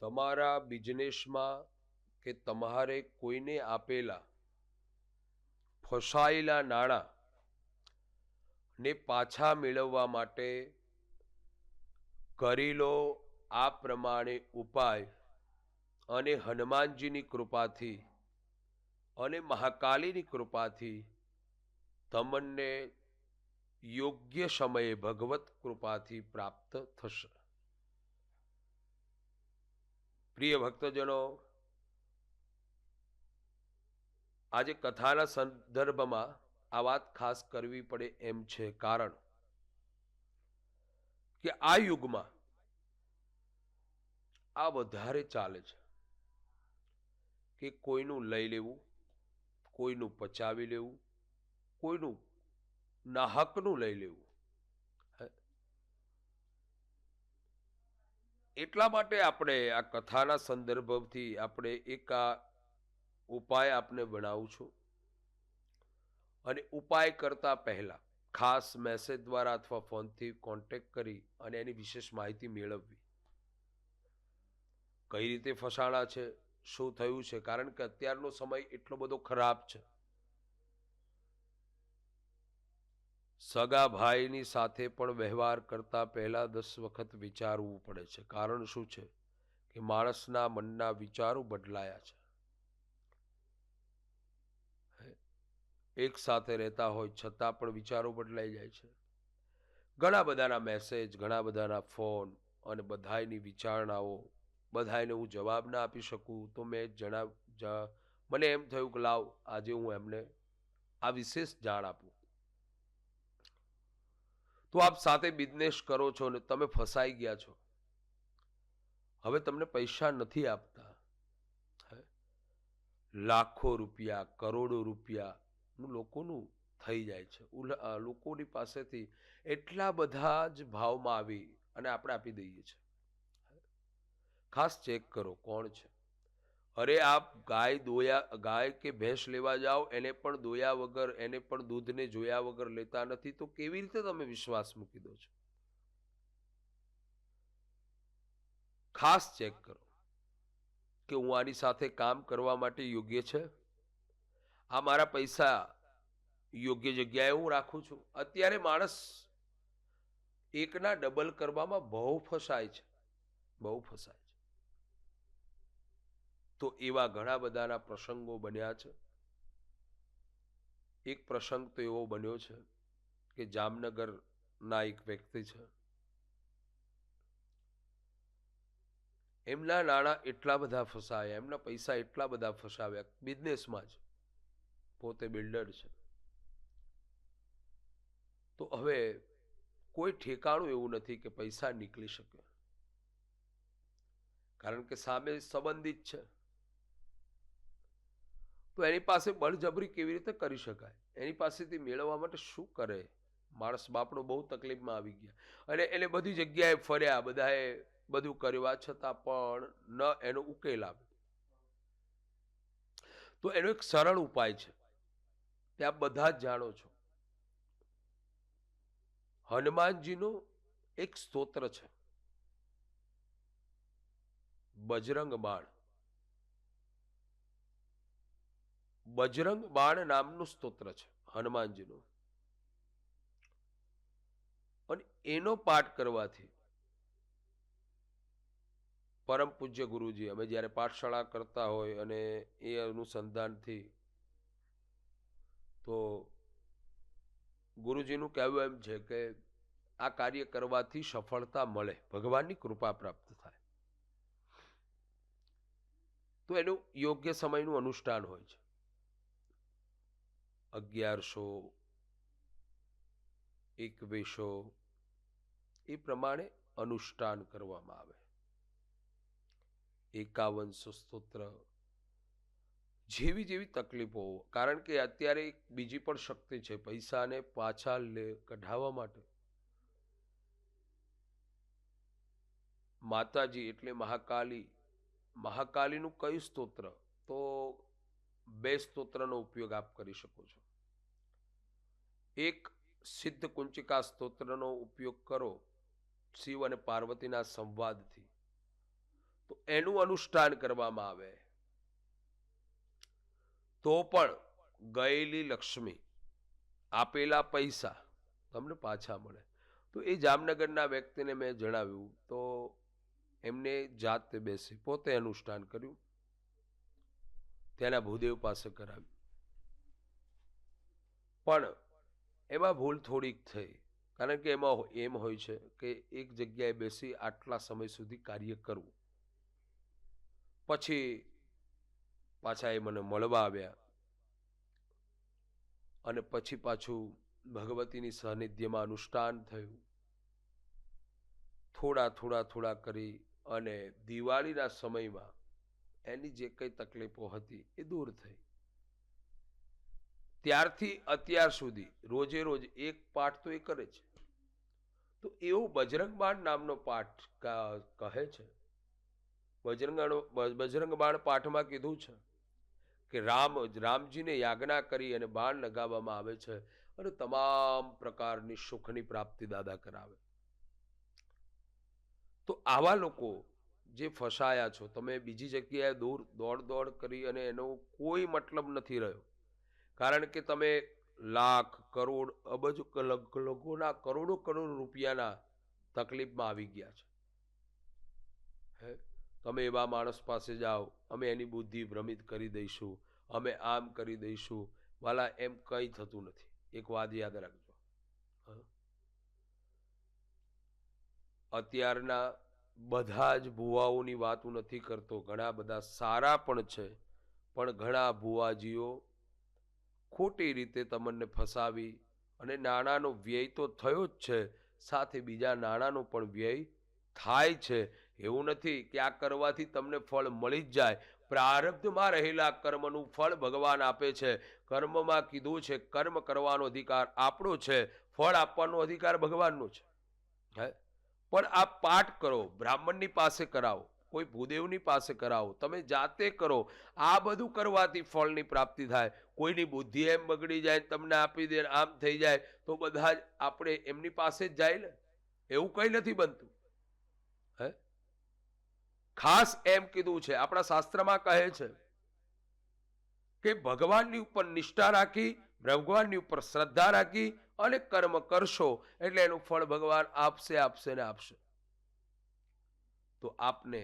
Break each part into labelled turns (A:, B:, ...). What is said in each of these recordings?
A: તમારા બિઝનેસમાં કે તમારે કોઈને આપેલા ફસાયેલા નાણાં ને પાછા મેળવવા માટે કરી લો આ પ્રમાણે ઉપાય અને હનુમાનજીની કૃપાથી અને મહાકાલીની કૃપાથી તમને યોગ્ય સમયે ભગવત કૃપાથી પ્રાપ્ત થશે. પ્રિય ભક્તજનો, આજે કથાના સંદર્ભમાં આ વાત ખાસ કરવી પડે એમ છે કારણ કે આ યુગમાં આ વધારે ચાલે છે કે કોઈનું લઈ લેવું, કોઈનું પચાવી લેવું, કોઈનું નાહકનું લઈ લેવું. એટલા માટે આપણે આ કથાના સંદર્ભથી આપણે એક આ ઉપાય આપને બનાવું છું. અને ઉપાય કરતા પહેલા ખાસ મેસેજ દ્વારા અથવા ફોનથી કોન્ટેક્ટ કરી અને એની વિશેષ માહિતી મેળવવી. કઈ રીતે ફસાણા છે? શું થયું છે? કારણ કે અત્યારનો સમય એટલો બધો ખરાબ છે. સગા ભાઈની સાથે પણ વ્યવહાર કરતા પહેલા દસ વખત વિચારવું પડે છે. કારણ શું છે કે માણસના મનના વિચારો બદલાયા છે. એક સાથે રહેતા હોય છતાં પણ વિચારો બદલાઈ જાય છે. ઘણા બધાના મેસેજ ઘણા બધાના ફોન અને બધાયની વિચારણાઓ, બધાયને હું જવાબ ના આપી શકું તો મેં જણાવ મને એમ થયું કે લાવ, આજે હું એમને આ વિશેષ જાણ આપું. તો આપ સાથે બિઝનેસ કરો છો ને તમે ફસાઈ ગયા છો. હવે તમને પૈસા નથી આપતા. લાખો રૂપિયા, કરોડો રૂપિયાનું લોકોનું થઈ જાય છે. લોકોની પાસેથી એટલા બધા જ ભાવમાં આવી અને આપણે આપી દઈએ છીએ. ખાસ ચેક કરો કોણ છે. અરે આપ ગાય દોયા, ગાય કે ભેંસ લેવા જાઓ, એને પણ દોયા વગર, એને પણ દૂધને જોયા વગર લેતા નથી, તો કેવી રીતે તમે વિશ્વાસ મૂકી દો છો? ખાસ ચેક કરો કે હું આની સાથે કામ કરવા માટે યોગ્ય છે? આ મારા પૈસા યોગ્ય જગ્યાએ હું રાખું છું. અત્યારે માણસ એકના ડબલ કરવામાં બહુ ફસાય છે. બહુ ફસાય છે. તો એવા ઘણા બધાના પ્રસંગો બન્યા છે. એક પ્રસંગ તો એવો બન્યો છે કે જામનગરના એક વ્યક્તિ છે. એમના નાણાં એટલા બધા ફસાયા, એમના પૈસા એટલા બધા ફસાવ્યા, બિઝનેસમાં જ. પોતે બિલ્ડર છે. તો હવે કોઈ ઠેકાણું એવું નથી કે પૈસા નીકળી શકે. કારણ કે સામે સંબંધિત છે. તો એની પાસે બળજબરી કેવી રીતે કરી શકાય? એની પાસેથી મેળવવા માટે શું કરે? માણસ બાપડો બહુ તકલીફમાં આવી ગયા. અને એને બધી જગ્યાએ ફર્યા, બધાએ બધું કરવા છતાં પણ ન એનો ઉકેલ આવે. તો એનો એક સરળ ઉપાય છે. ત્યાં બધા જ જાણો છો. હનુમાનજીનો એક સ્તોત્ર છે. બજરંગ બાણ. બજરંગ બાણ નામનું સ્તોત્ર છે, હનુમાનજીનું. અને એનો પાઠ કરવાથી પરમ પૂજ્ય ગુરુજી, અમે જ્યારે પાઠશાળા કરતા હોય અને એ અનુસંધાનથી તો ગુરુજીનું કહેવું એમ છે કે આ કાર્ય કરવાથી સફળતા મળે, ભગવાનની કૃપા પ્રાપ્ત થાય. તો એનું યોગ્ય સમયનું અનુષ્ઠાન હોય છે. અગિયારસો, એકવીસો એ પ્રમાણે અનુષ્ઠાન કરવામાં આવે. એકાવનસો સ્તોત્ર. જેવી જેવી તકલીફો, કારણ કે અત્યારે એક બીજી પણ શક્તિ છે, પૈસાને પાછા લે કઢાવવા માટે. માતાજી એટલે મહાકાલી. મહાકાલીનું કયું સ્તોત્ર? તો બે સ્તોત્રનો ઉપયોગ આપ કરી શકો છો. એક સિદ્ધ કુંચિકા સ્તોત્રનો ઉપયોગ કરો શિવ અને પાર્વતીના સંવાદથી. તો એનું અનુષ્ઠાન કરવામાં આવે. તો પણ ગયેલી લક્ષ્મી, આપેલા પૈસા, તમને પાછા મળે. તો એ જામનગરના વ્યક્તિને મેં જણાવ્યું, તો એમને જાતે બેસી પોતે અનુષ્ઠાન કર્યું. ત્યાંના ભૂદેવ પાસે કરાવી. પણ એમાં ભૂલ થોડીક થઈ, કારણ કે એમાં એમ હોય છે કે એક જગ્યાએ બેસી આટલા સમય સુધી કાર્ય કરવું. પછી પાછા એ મને મળવા આવ્યા. અને પછી પાછું ભગવતીની સાનિધ્યમાં અનુષ્ઠાન થયું. થોડા થોડા થોડા કરી અને દિવાળીના સમયમાં એની જે કંઈ તકલીફો હતી એ દૂર થઈ. ત્યારથી અત્યાર સુધી રોજે રોજ એક પાઠ તો એ કરે છે. તો એવો બજરંગ બાણ નામનો પાઠ કહે છે. બજરંગ બજરંગ બાણ પાઠમાં કીધું છે કે રામ, રામજીને યાજ્ઞા કરી અને બાણ લગાવવામાં આવે છે અને તમામ પ્રકારની સુખની પ્રાપ્તિ દાદા કરાવે. તો આવા લોકો જે ફસાયા છો, તમે બીજી જગ્યાએ દૂર દોડ દોડ કરી અને એનો કોઈ મતલબ નથી રહ્યો. કારણ કે તમે લાખ, કરોડ, અબજ લોકોના કરોડો કરોડ રૂપિયાના તકલીફમાં આવી ગયા છે. હે? તમે એવા માણસ પાસે જાઓ, અમે એની બુદ્ધિ ભ્રમિત કરી દઈશું, અમે આમ કરી દઈશું. વાલા, એમ કંઈ થતું નથી. એક વાત યાદ રાખજો. અત્યારના બધા જ ભુવાઓની વાત હું નથી કરતો. ઘણા બધા સારા પણ છે. પણ ઘણા ભુવાજીઓ ખોટી રીતે તમને ફસાવી અને નાણાંનો વ્યય તો થયો જ છે. સાથે બીજા નાણાંનો પણ વ્યય થાય છે. એવું નથી કે આ કરવાથી તમને ફળ મળી જ જાય. પ્રારબ્ધમાં રહેલા કર્મનું ફળ ભગવાન આપે છે. કર્મમાં કીધું છે, કર્મ કરવાનો અધિકાર આપણો છે. ફળ આપવાનો અધિકાર ભગવાનનો છે. હે? પણ આ પાઠ કરો, બ્રાહ્મણની પાસે કરાવો, કોઈ ભૂદેવની પાસે કરાવો, તમે જાતે કરો, આ બધું કરવાથી ફળની પ્રાપ્તિ થાય. કોઈની બુદ્ધિ એમ બગડી જાય તમને આપી દે આમ થઈ જાય, તો બધા જ આપણે એમની પાસે જ જાય ને. એવું કંઈ નથી બનતું. હે? ખાસ એમ કીધું છે, આપણા શાસ્ત્રમાં કહે છે કે ભગવાનની ઉપર નિષ્ઠા રાખી, ભગવાનની ઉપર શ્રદ્ધા રાખી અને કર્મ કરશો એટલે એનું ફળ ભગવાન આપશે આપશે ને આપશે. તો આપને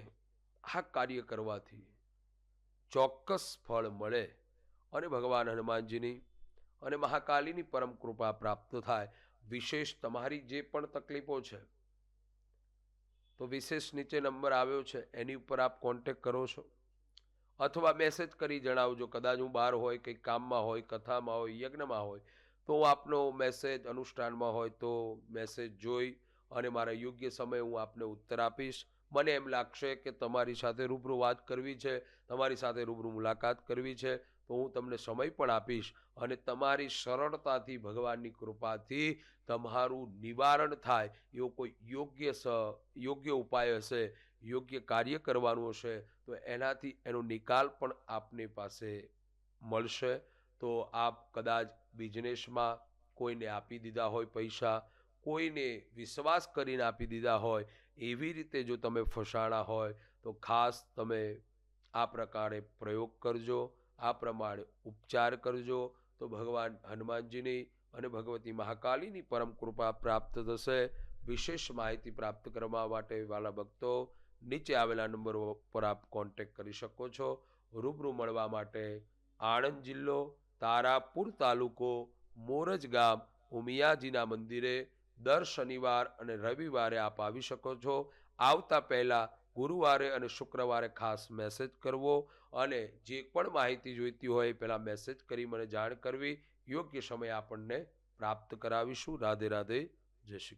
A: આ કાર્ય કરવાથી ચોક્કસ ફળ મળે અને ભગવાન હનુમાનજીની અને મહાકાલીની પરમ કૃપા પ્રાપ્ત થાય. વિશેષ તમારી જે પણ તકલીફો છે, તો વિશેષ નીચે નંબર આવ્યો છે, એની ઉપર આપ કોન્ટેક કરો છો. અથવા મેસેજ કરી જણાવજો. કદાચ હું બહાર હોય કંઈક કામમાં હોય, કથામાં હોય, યજ્ઞમાં હોય તો આપનો મેસેજ અનુષ્ઠાનમાં હોય તો મેસેજ જોઈ અને મારા યોગ્ય સમયે હું આપને ઉત્તર આપીશ. મને એમ લાગશે કે તમારી સાથે રૂબરૂ વાત કરવી છે, તમારી સાથે રૂબરૂ મુલાકાત કરવી છે, તો હું તમને સમય પણ આપીશ અને તમારી સરળતાથી, ભગવાનની કૃપાથી તમારું નિવારણ થાય એવો કોઈ યોગ્ય સ, યોગ્ય ઉપાય હશે, યોગ્ય કાર્ય કરવાનું હશે, તો એનાથી એનો નિકાલ પણ આપની પાસે મળશે. તો આપ કદાચ બિઝનેસમાં કોઈને આપી દીધા હોય પૈસા, કોઈને વિશ્વાસ કરીને આપી દીધા હોય, એવી રીતે જો તમે ફસાણા હોય, તો ખાસ તમે આ પ્રકારે પ્રયોગ કરજો, આ પ્રમાણે ઉપચાર કરજો, તો ભગવાન હનુમાનજીની અને ભગવતી મહાકાલીની પરમ કૃપા પ્રાપ્ત થશે. વિશેષ માહિતી પ્રાપ્ત કરવા માટે વાલા ભક્તો, નીચે આવેલા નંબરો પર આપ કોન્ટેક કરી શકો છો. રૂબરૂ મળવા માટે આણંદ જિલ્લો તારાપુર તાલુકો, મોરજ ગામ, ઉમિયાજીના મંદિરે દર શનિવાર અને રવિવારે આપ આવી શકો છો. આવતા પહેલાં ગુરુવારે અને શુક્રવારે ખાસ મેસેજ કરવો અને જે પણ માહિતી જોઈતી હોય પહેલાં મેસેજ કરી મને જાણ કરવી. યોગ્ય સમય આપણને પ્રાપ્ત કરાવીશું. રાધે રાધે. જય શ્રી